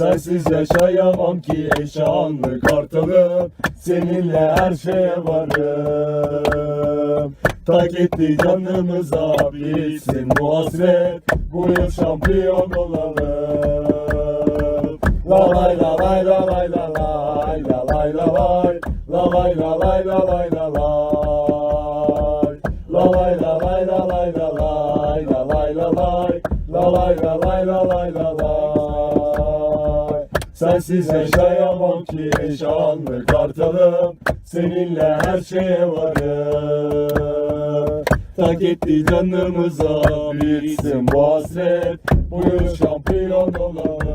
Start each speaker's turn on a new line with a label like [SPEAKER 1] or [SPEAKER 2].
[SPEAKER 1] Sensiz yaşayamam ki eşanlı kartalım Seninle her şeye varım Tak etti canımıza bitsin bu hasret Bu yıl şampiyon olalım La lay la lay la lay la lay la lay la lay La lay la lay la lay la lay la lay la lay la lay la lay La lay la lay la lay. La lay Sensiz yaşayamam ki eşanlı kartalım Seninle her şeye varım. Tak etti canımıza bitsin bu hasret Bu yıl şampiyon olalım